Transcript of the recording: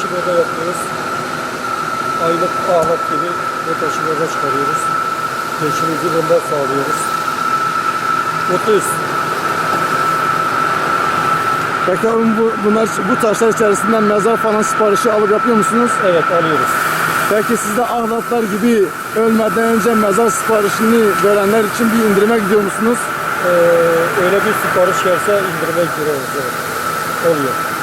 taşımada şey yapıyoruz. Aylık ahlat gibi bu taşımada çıkarıyoruz. Geçimimizi bundan sağlıyoruz. Mutluyuz. Peki abi bu, bunlar, bu taşlar içerisinden mezar falan siparişi alıp yapıyor musunuz? Evet alıyoruz. Peki siz de ahlatlar gibi ölmeden önce mezar siparişini verenler için bir indirime gidiyor musunuz? Ee, öyle bir sipariş gelse indirime giriyoruz. Evet. Oluyor.